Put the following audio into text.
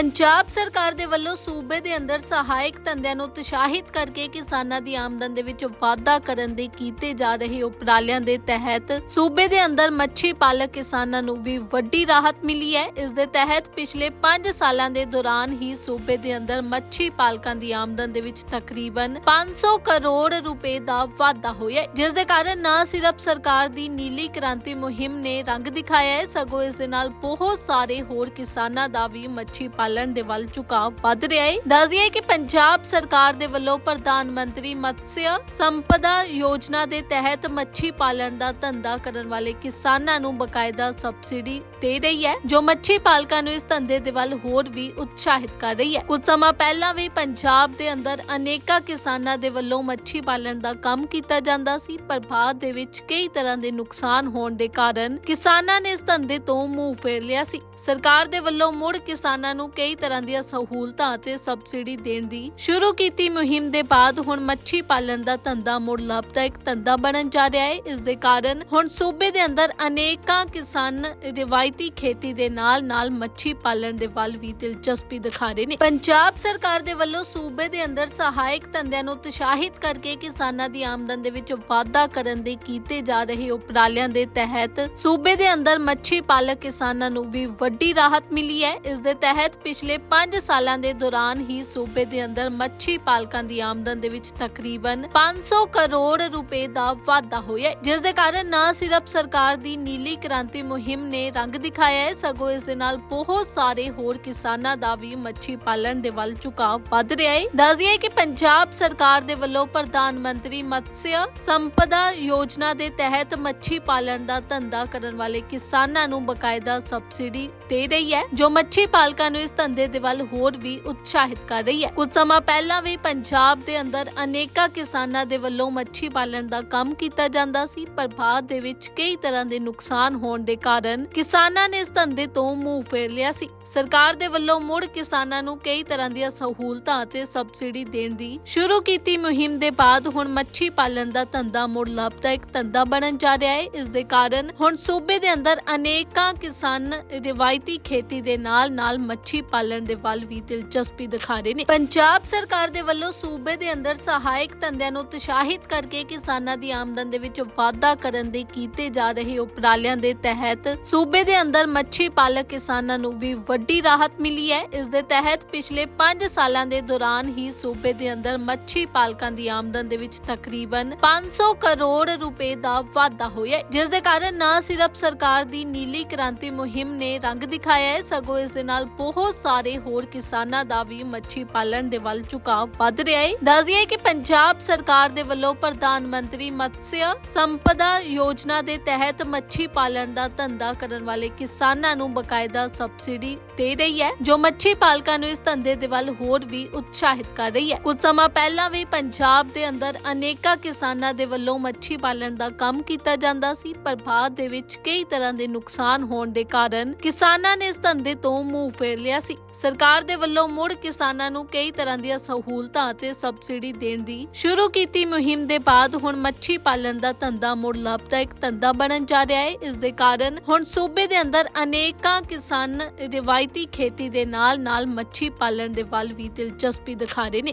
ਪੰਜਾਬ ਸਰਕਾਰ ਦੇ ਵੱਲੋਂ ਸੂਬੇ ਦੇ ਅੰਦਰ ਸਹਾਇਕ ਧੰਦਿਆਂ ਨੂੰ ਉਤਸ਼ਾਹਿਤ ਕਰਕੇ ਕਿਸਾਨਾਂ ਦੀ ਆਮਦਨ ਦੇ ਵਿੱਚ ਵਾਧਾ ਕਰਨ ਦੇ ਕੀਤੇ ਜਾ ਰਹੇ ਉਪਰਾਲਿਆਂ ਦੇ ਤਹਿਤ ਸੂਬੇ ਦੇ ਅੰਦਰ ਮੱਛੀ ਪਾਲਕ ਕਿਸਾਨਾਂ ਨੂੰ ਵੀ ਵੱਡੀ ਰਾਹਤ ਮਿਲੀ ਹੈ। ਇਸ ਦੇ ਤਹਿਤ ਪਿਛਲੇ 5 ਸਾਲਾਂ ਦੇ ਦੌਰਾਨ ਹੀ ਸੂਬੇ ਦੇ ਅੰਦਰ ਮੱਛੀ ਪਾਲਕਾਂ ਦੀ ਆਮਦਨ ਦੇ ਵਿੱਚ ਤਕਰੀਬਨ 500 ਕਰੋੜ ਰੁਪਏ ਦਾ ਵਾਧਾ ਹੋਇਆ ਹੈ। ਜਿਸ ਦੇ ਕਾਰਨ ਨਾ ਸਿਰਫ ਸਰਕਾਰ ਦੀ ਨੀਲੀ ਕ੍ਰਾਂਤੀ ਮੁਹਿੰਮ ਨੇ ਰੰਗ ਦਿਖਾਇਆ ਹੈ, ਸਗੋਂ ਇਸ ਦੇ ਨਾਲ ਬਹੁਤ ਸਾਰੇ ਹੋਰ ਕਿਸਾਨਾਂ ਦਾ ਵੀ ਮੱਛੀ ਪਾਲਣ ਦੇ ਵੱਲ ਝੁਕਾਅ ਵੱਧ ਰਿਹਾ ਹੈ। ਦੱਸਦੀਏ ਕਿ ਪੰਜਾਬ ਸਰਕਾਰ ਦੇ ਵੱਲੋਂ ਪ੍ਰਧਾਨ ਮੰਤਰੀ ਮਤਸਿਆ ਸੰਪਦਾ ਯੋਜਨਾ ਦੇ ਤਹਿਤ ਮੱਛੀ ਪਾਲਣ ਦਾ ਧੰਦਾ ਕਰਨ ਵਾਲੇ ਕਿਸਾਨਾਂ ਨੂੰ ਬਕਾਇਦਾ ਸਬਸਿਡੀ ਦੇ ਰਹੀ ਹੈ, ਜੋ ਮੱਛੀ ਪਾਲਕਾਂ ਨੂੰ ਇਸ ਧੰਦੇ ਦੇ ਵੱਲ ਹੋਰ ਵੀ ਉਤਸ਼ਾਹਿਤ ਕਰ ਰਹੀ ਹੈ। ਕੁਝ ਸਮਾਂ ਪਹਿਲਾਂ ਵੀ ਪੰਜਾਬ ਦੇ ਅੰਦਰ ਅਨੇਕਾਂ ਕਿਸਾਨਾਂ ਦੇ ਵੱਲੋਂ ਮੱਛੀ ਪਾਲਣ ਦਾ ਕੰਮ ਕੀਤਾ ਜਾਂਦਾ ਸੀ, ਪਰ ਬਾਅਦ ਦੇ ਵਿੱਚ ਕਈ ਤਰ੍ਹਾਂ ਦੇ ਨੁਕਸਾਨ ਹੋਣ ਦੇ ਕਾਰਨ ਕਿਸਾਨਾਂ ਨੇ ਇਸ ਧੰਦੇ ਤੋਂ ਮੂੰਹ ਫੇਰ ਲਿਆ ਸੀ। ਸਰਕਾਰ ਦੇ ਵੱਲੋਂ ਮੁੜ ਕਿਸਾਨਾਂ ਨੂੰ ਕਈ ਤਰ੍ਹਾਂ ਦੀਆਂ ਸਹੂਲਤਾਂ ਅਤੇ ਸਬਸਿਡੀ ਦੇਣ ਦੀ ਸ਼ੁਰੂ ਕੀਤੀ ਮੁਹਿੰਮ ਦੇ ਬਾਅਦ ਹੁਣ ਮੱਛੀ ਪਾਲਣ ਦਾ ਧੰਦਾ ਮੁੜ ਲਾਭਦਾਇਕ ਧੰਦਾ ਬਣਨ ਜਾ ਰਿਹਾ ਹੈ। ਇਸ ਦੇ ਕਾਰਨ ਹੁਣ ਸੂਬੇ ਦੇ ਅੰਦਰ ਅਨੇਕਾਂ ਕਿਸਾਨ ਰਿਵਾਇਤੀ ਖੇਤੀ ਦੇ ਨਾਲ-ਨਾਲ ਮੱਛੀ ਪਾਲਣ ਦੇ ਵੱਲ ਵੀ ਦਿਲਚਸਪੀ ਦਿਖਾ ਰਹੇ ਨੇ। ਪੰਜਾਬ ਸਰਕਾਰ ਦੇ ਵੱਲੋਂ ਸੂਬੇ ਦੇ ਅੰਦਰ ਸਹਾਇਕ ਧੰਦਿਆਂ ਨੂੰ ਉਤਸ਼ਾਹਿਤ ਕਰਕੇ ਕਿਸਾਨਾਂ ਦੀ ਆਮਦਨ ਦੇ ਵਿੱਚ ਵਾਧਾ ਕਰਨ ਦੇ ਕੀਤੇ ਜਾ ਰਹੇ ਉਪਰਾਲਿਆਂ ਦੇ ਤਹਿਤ ਸੂਬੇ ਦੇ ਅੰਦਰ ਮੱਛੀ ਪਾਲਕ ਕਿਸਾਨਾਂ ਨੂੰ ਵੀ ਵੱਡੀ ਰਾਹਤ ਮਿਲੀ ਹੈ। ਇਸ ਦੇ ਤਹਿਤ ਪਿਛਲੇ 5 ਸਾਲਾਂ ਦੇ ਦੌਰਾਨ ਹੀ ਸੂਬੇ ਦੇ ਅੰਦਰ ਮੱਛੀ ਪਾਲਕਾਂ ਦੀ ਆਮਦਨ ਦੇ ਵਿੱਚ ਤਕਰੀਬਨ 500 ਕਰੋੜ ਰੁਪਏ ਦਾ ਵਾਧਾ ਹੋਇਆ ਜਿਸ ਦੇ ਕਾਰਨ ਨਾ ਸਿਰਫ ਸਰਕਾਰ ਦੀ ਨੀਲੀ ਕ੍ਰਾਂਤੀ ਮੁਹਿੰਮ ਨੇ ਰੰਗ ਦਿਖਾਇਆ ਹੈ, ਸਗੋਂ ਇਸ ਦੇ ਨਾਲ ਬਹੁਤ ਸਾਰੇ ਹੋਰ ਕਿਸਾਨਾਂ ਦਾ ਵੀ ਮੱਛੀ ਪਾਲਣ ਦੇ ਵੱਲ ਝੁਕਾਅ ਵੱਧ ਰਿਹਾ ਹੈ। ਦੱਸਦੀਏ ਕਿ ਪੰਜਾਬ ਸਰਕਾਰ ਦੇ ਵੱਲੋਂ ਪ੍ਰਧਾਨ ਮੰਤਰੀ ਮਤਸਿਆ ਸੰਪਦਾ ਯੋਜਨਾ ਦੇ ਤਹਿਤ ਮੱਛੀ ਪਾਲਣ ਦਾ ਧੰਦਾ ਕਰਨ ਵਾਲੇ ਕਿਸਾਨਾਂ ਨੂੰ ਬਕਾਇਦਾ ਸਬਸਿਡੀ ਦੇ ਰਹੀ ਹੈ, ਜੋ ਮੱਛੀ ਪਾਲਕਾਂ ਨੂੰ ਇਸ ਧੰਦੇ ਦੇ ਵੱਲ ਹੋਰ ਵੀ ਉਤਸ਼ਾਹਿਤ ਕਰ ਰਹੀ ਹੈ। ਕੁਝ ਸਮਾਂ ਪਹਿਲਾਂ ਵੀ ਪੰਜਾਬ ਦੇ ਅੰਦਰ ਅਨੇਕਾਂ ਕਿਸਾਨਾਂ ਦੇ ਵੱਲੋਂ ਮੱਛੀ ਪਾਲਣ ਦਾ ਕੰਮ ਕੀਤਾ ਜਾਂਦਾ ਸੀ, ਪਰ ਬਾਅਦ ਦੇ ਵਿੱਚ ਕਈ ਤਰ੍ਹਾਂ ਦੇ ਨੁਕਸਾਨ ਹੋਣ ਦੇ ਕਾਰਨ ਕਿਸਾਨਾਂ ਨੇ ਇਸ ਧੰਦੇ ਤੋਂ ਮੂੰਹ ਫੇਰ ਲਿਆ ਸੀ। ਸਰਕਾਰ ਦੇ ਵੱਲੋਂ ਮੁੜ ਕਿਸਾਨਾਂ ਨੂੰ ਕਈ ਤਰ੍ਹਾਂ ਦੀਆਂ ਸਹੂਲਤਾਂ ਅਤੇ ਸਬਸਿਡੀ ਦੇਣ ਦੀ ਸ਼ੁਰੂ ਕੀਤੀ ਮੁਹਿੰਮ ਦੇ ਬਾਅਦ ਹੁਣ ਮੱਛੀ ਪਾਲਣ ਦਾ ਧੰਦਾ ਮੁੜ ਲਾਭਦਾਇਕ ਧੰਦਾ ਬਣਨ ਜਾ ਰਿਹਾ ਹੈ। ਇਸ ਦੇ ਕਾਰਨ ਹੁਣ ਸੂਬੇ ਦੇ ਅੰਦਰ ਅਨੇਕਾਂ ਕਿਸਾਨ ਰਿਵਾਇਤੀ ਖੇਤੀ ਦੇ ਨਾਲ-ਨਾਲ ਮੱਛੀ ਪਾਲਣ ਦੇ ਵੱਲ ਵੀ ਦਿਲਚਸਪੀ ਦਿਖਾ ਰਹੇ ਨੇ। ਪੰਜਾਬ ਸਰਕਾਰ ਦੇ ਵੱਲੋਂ ਸੂਬੇ ਦੇ ਅੰਦਰ ਸਹਾਇਕ ਧੰਦਿਆਂ ਨੂੰ ਉਤਸ਼ਾਹਿਤ ਕਰਕੇ ਕਿਸਾਨਾਂ ਦੀ ਆਮਦਨ ਦੇ ਵਿੱਚ ਵਾਧਾ ਕਰਨ ਦੇ ਕੀਤੇ ਜਾ ਰਹੇ ਉਪਰਾਲਿਆਂ ਦੇ ਤਹਿਤ ਸੂਬੇ ਦੇ ਅੰਦਰ ਮੱਛੀ ਪਾਲਕ ਕਿਸਾਨਾਂ ਨੂੰ ਵੀ ਵੱਡੀ ਰਾਹਤ ਮਿਲੀ ਹੈ। ਇਸ ਦੇ ਤਹਿਤ ਪਿਛਲੇ 5 ਸਾਲਾਂ ਦੇ ਦੌਰਾਨ ਹੀ ਸੂਬੇ ਦੇ ਅੰਦਰ ਮੱਛੀ ਪਾਲਕਾਂ ਦੀ ਆਮਦਨ ਦੇ ਵਿੱਚ ਤਕਰੀਬਨ 500 ਕਰੋੜ ਰੁਪਏ ਦਾ ਵਾਧਾ ਹੋਇਆ ਹੈ। ਜਿਸ ਦੇ ਕਾਰਨ ਨਾ ਸਿਰਫ ਸਰਕਾਰ ਦੀ ਨੀਲੀ ਕ੍ਰਾਂਤੀ ਮੁਹਿੰਮ ਨੇ ਰੰਗ ਦਿਖਾਇਆ ਹੈ, ਸਗੋਂ ਇਸ ਦੇ ਨਾਲ ਬਹੁਤ ਸਾਰੇ ਹੋਰ ਕਿਸਾਨਾਂ ਦਾ ਵੀ ਮੱਛੀ ਪਾਲਣ ਦੇ ਵੱਲ ਝੁਕਾਅ ਵੱਧ ਰਿਹਾ ਹੈ। ਦੱਸਦੀਏ ਕਿ ਪੰਜਾਬ ਸਰਕਾਰ ਦੇ ਵੱਲੋਂ ਪ੍ਰਧਾਨ ਮੰਤਰੀ ਮਤਸਿਆ ਸੰਪਦਾ ਯੋਜਨਾ ਦੇ ਤਹਿਤ ਮੱਛੀ ਪਾਲਣ ਦਾ ਧੰਦਾ ਕਰਨ ਵਾਲੇ ਕਿਸਾਨਾਂ ਨੂੰ ਬਕਾਇਦਾ ਸਬਸਿਡੀ ਦੇ ਰਹੀ ਹੈ, ਜੋ ਮੱਛੀ ਪਾਲਕਾਂ ਨੂੰ ਇਸ ਧੰਦੇ ਦੇ ਵੱਲ ਹੋਰ ਵੀ ਉਤਸ਼ਾਹਿਤ ਕਰ ਰਹੀ ਹੈ। ਕੁਝ ਸਮਾਂ ਪਹਿਲਾਂ ਵੀ ਪੰਜਾਬ ਦੇ ਅੰਦਰ ਅਨੇਕਾਂ ਕਿਸਾਨਾਂ ਦੇ ਵੱਲੋਂ ਮੱਛੀ ਪਾਲਣ ਦਾ ਕੰਮ ਕੀਤਾ ਜਾਂਦਾ ਸੀ, ਪਰ ਬਾਅਦ ਦੇ ਵਿੱਚ ਕਈ ਤਰ੍ਹਾਂ ਦੇ ਨੁਕਸਾਨ ਹੋਣ ਦੇ ਕਾਰਨ ਕਿਸਾਨਾਂ ਨੇ ਇਸ ਧੰਦੇ ਤੋਂ ਮੂੰਹ ਫੇਰ ਲਿਆ ਸੀ। ਸਰਕਾਰ ਦੇ ਵੱਲੋਂ ਮੁੜ ਕਿਸਾਨਾਂ ਨੂੰ ਕਈ ਤਰ੍ਹਾਂ ਦੀਆਂ ਸਹੂਲਤਾਂ ਅਤੇ ਸਬਸਿਡੀ ਦੇਣ ਦੀ ਸ਼ੁਰੂ ਕੀਤੀ ਮੁਹਿੰਮ ਦੇ ਬਾਅਦ ਹੁਣ ਮੱਛੀ ਪਾਲਣ ਦਾ ਧੰਦਾ ਮੁੜ ਲਾਭਦਾਇਕ ਧੰਦਾ ਬਣਨ ਜਾ ਰਿਹਾ ਹੈ। ਇਸ ਦੇ ਕਾਰਨ ਹੁਣ ਸੂਬੇ ਦੇ ਅੰਦਰ ਅਨੇਕਾਂ ਕਿਸਾਨ ਰਿਵਾਇਤੀ ਖੇਤੀ ਦੇ ਨਾਲ-ਨਾਲ ਮੱਛੀ ਪਾਲਣ ਦੇ ਵੱਲ ਵੀ ਦਿਲਚਸਪੀ ਦਿਖਾ ਰਹੇ ਨੇ।